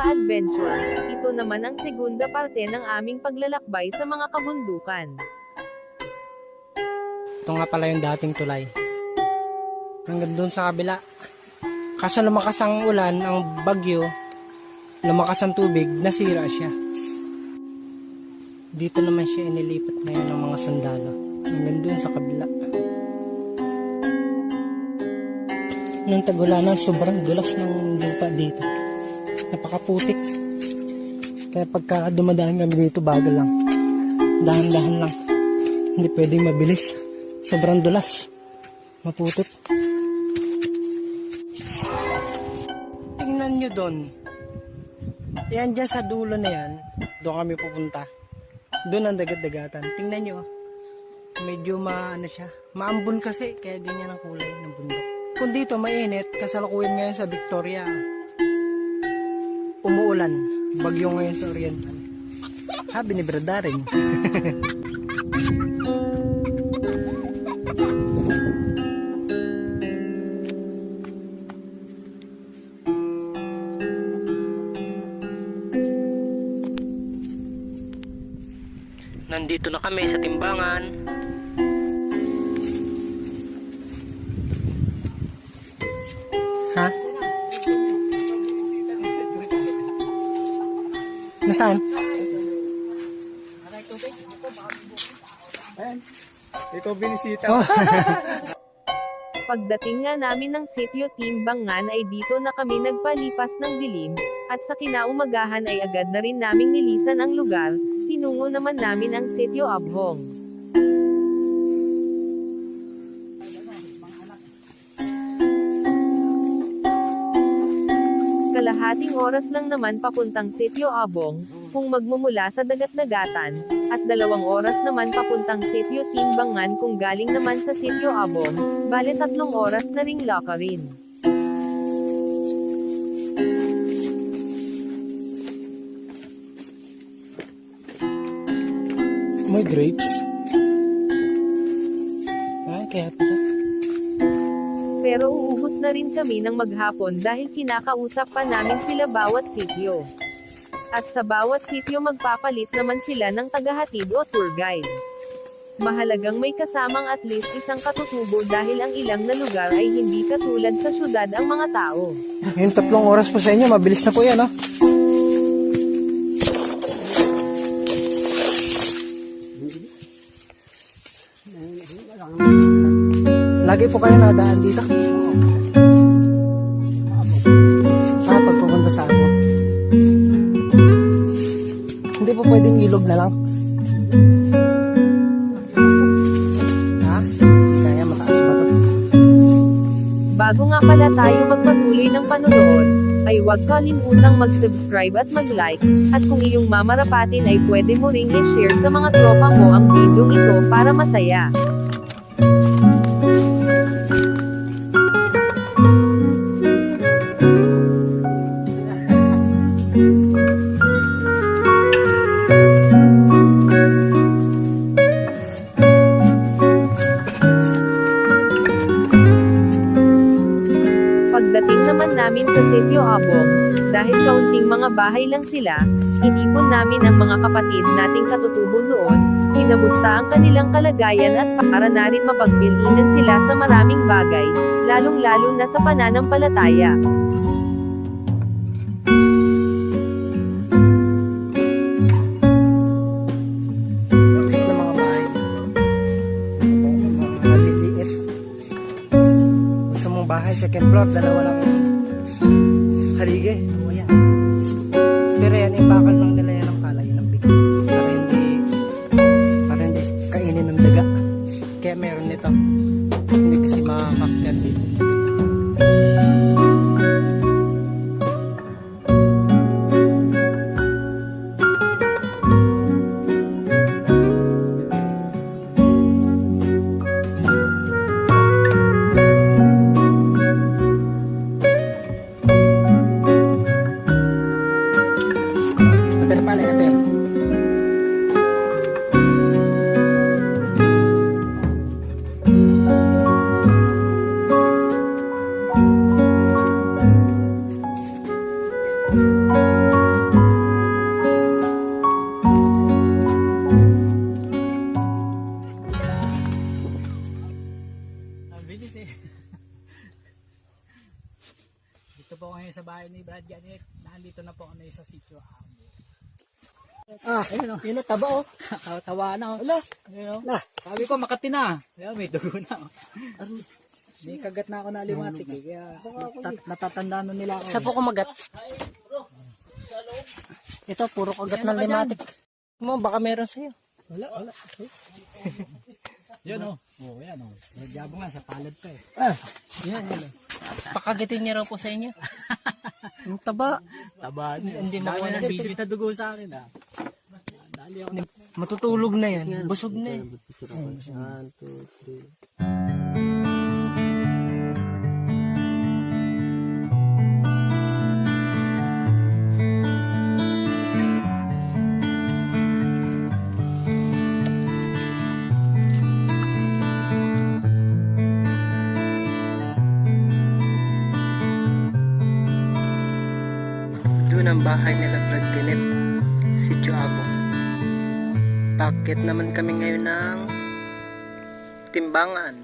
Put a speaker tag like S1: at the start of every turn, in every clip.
S1: Ka-adventure? Ito naman ang segunda parte ng aming paglalakbay sa mga kabundukan.
S2: Ito nga pala yung dating tulay. Hanggang doon sa kabila. Kaso lumakas ang ulan, ang bagyo, lumakas ang tubig, nasira siya. Dito naman siya inilipat ngayon ng mga sandalo. Hanggang doon sa kabila. Nung tagulanan, sobrang dulas ng lupa dito. Napakaputik. Kaya pagka dumadaan kami dito, bago lang. Dahan-dahan lang. Hindi pwedeng mabilis. Sobrang dulas. Maputik. Tingnan nyo doon. Yan dyan sa dulo na yan. Doon kami pupunta. Doon ang dagat-dagatan. Tingnan nyo. Medyo ma, ano siya. Maambon kasi. Kaya ganyan ang kulay ng bundok. Kung dito mainit, kasalukuyan ngayon sa Victoria. Umuulan. Bagyo ngayon sa Oriental. Sabi ni Bradaring. Nandito na kami sa timbangan. Ha? Nasaan?
S3: Ikaw binisita.
S2: Oh.
S1: Pagdating nga namin ng sityo Timbangan ay dito na kami nagpalipas ng dilim, at sa kinaumagahan ay agad na rin naming nilisan ang lugar, tinungo naman namin ang sityo Abhong. Oras lang naman papuntang sityo Abong, kung magmumula sa dagat-dagatan, at dalawang oras naman papuntang sityo Timbangan kung galing naman sa sityo Abong, bale tatlong oras na ring lakarin.
S2: May grapes. Ay, kaya pala.
S1: Pero uubos na rin kami ng maghapon dahil kinakausap pa namin sila bawat sityo. At sa bawat sityo magpapalit naman sila ng tagahatid o tour guide. Mahalagang may kasamang at least isang katutubo dahil ang ilang na lugar ay hindi katulad sa syudad ang mga tao.
S2: Yung tatlong oras po sa inyo, mabilis na po yan, oh. Lagi po kayo nadaan dito? Ah, pag pupunta sa ano? Hindi po pwedeng ilog na lang? Ha? Kaya mataas ba to?
S1: Bago nga pala tayo magpatuloy ng panonood, ay huwag kalimutang mag-subscribe at mag-like, at kung iyong mamarapatin ay pwede mo ring i-share sa mga tropa mo ang video ito para masaya. Naman namin sa Sitio Abong, dahil kaunting mga bahay lang sila, inipon namin ang mga kapatid nating katutubo noon, kinamusta ang kanilang kalagayan at para na rin mapagbilinan sila sa maraming bagay, lalong-lalo na sa pananampalataya.
S2: Bahay, second floor, dalawa lang haligi. O yan. Pero yan, imbakan lang nila yan ng palay ng bigas. Para hindi, para hindi kainin ng daga. Kaya meron nito. Hindi kasi makakakyan dito.
S4: Ni Brad Janet. Nandito na po na sa sitio Amo. Ah, ayun o. Yun o, taba o. Tawa na o. Ala, ayun o. Sabi ko, makati na. Ayun, may dugo na o. May kagat na ako na limatik eh. Kaya tat- natatanda na nila ako.
S2: Sa po kumagat. Ito, puro kagat ng limatik. Mo, baka meron sa'yo.
S4: Wala, wala. Yun o. Oh, yan o. Nagyabo nga sa palad pa eh.
S2: Ah,
S4: Yan, yan o.
S2: pakagitin niya raw po sa inyo. Ang taba.
S4: Taba.
S2: Hindi
S4: Dami
S2: makuha
S4: na
S2: ng
S4: sisip na dugo sa akin ah. Dali ako.
S2: Matutulog na yan. Busog na eh. Doon ang bahay nila Brad Pinet. Si Chuabo. Bakit naman kami ngayon ng timbangan?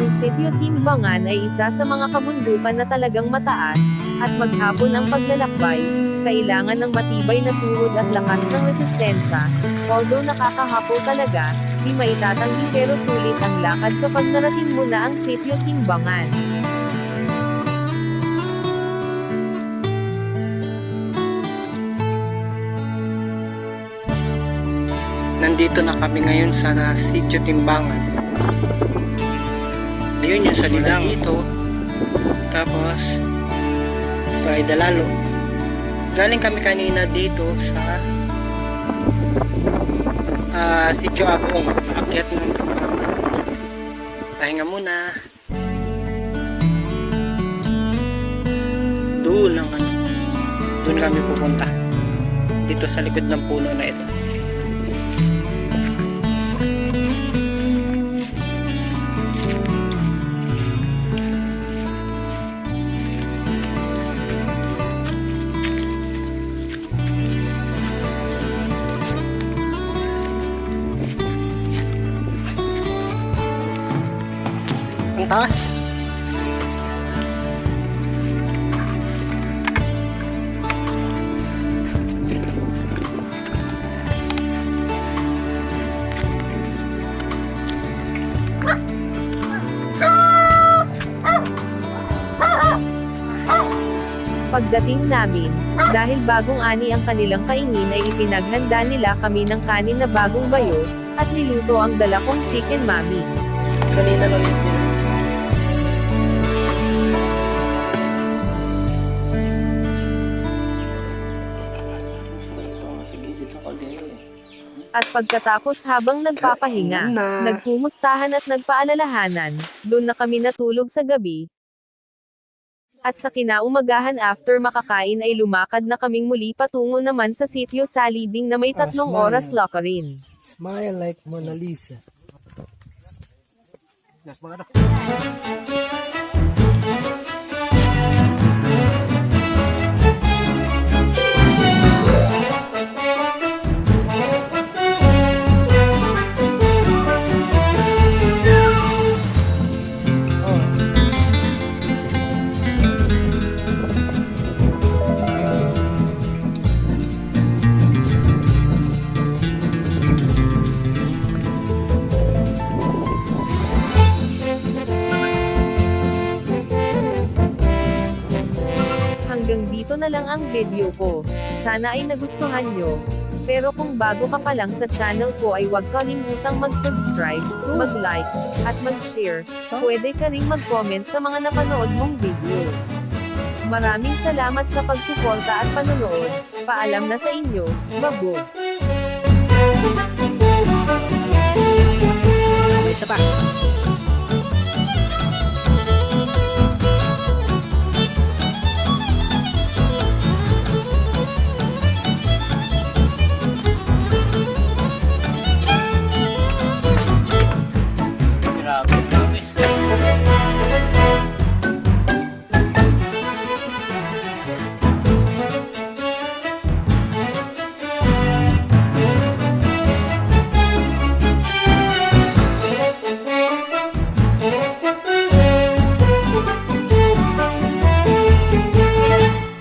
S1: Ang sitio Timbangan ay isa sa mga kabundukan na talagang mataas, at maghapon ang paglalakbay, kailangan ng matibay na tuhod at lakas ng resistensya. Although nakakahapo talaga, di maitatanggi pero sulit ang lakad kapag narating mo na ang sitio Timbangan.
S2: Nandito na kami ngayon sa na Sitio Timbangan. Ayun yung salidang dito. Tapos, ito ay Dalalo. Galing kami kanina dito sa ah Sitio Agong. Akyat ng. Pahinga muna. Doon lang ano. Doon kami pupunta. Dito sa likod ng puno na ito. Taas.
S1: Pagdating namin, dahil bagong ani ang kanilang kainin ay ipinaghanda nila kami ng kanin na bagong bayo, at niluto ang dala kong chicken mami.
S2: Kanina lang
S1: At pagkatapos habang nagpapahinga, nagkumustahan at nagpaalalahanan, doon na kami natulog sa gabi. At sa kinaumagahan after makakain ay lumakad na kaming muli patungo naman sa sitio Saliding na may tatlong
S2: smile.
S1: oras lockerin.
S2: Smile like Mona Lisa.
S1: Hanggang lang ang video ko. Sana ay nagustuhan nyo. Pero kung bago ka pa lang sa channel ko ay huwag kalimutang mag-subscribe, mag-like, at mag-share. Pwede ka ring mag-comment sa mga napanood mong video. Maraming salamat sa pagsuporta at panonood. Paalam na sa inyo, Babu!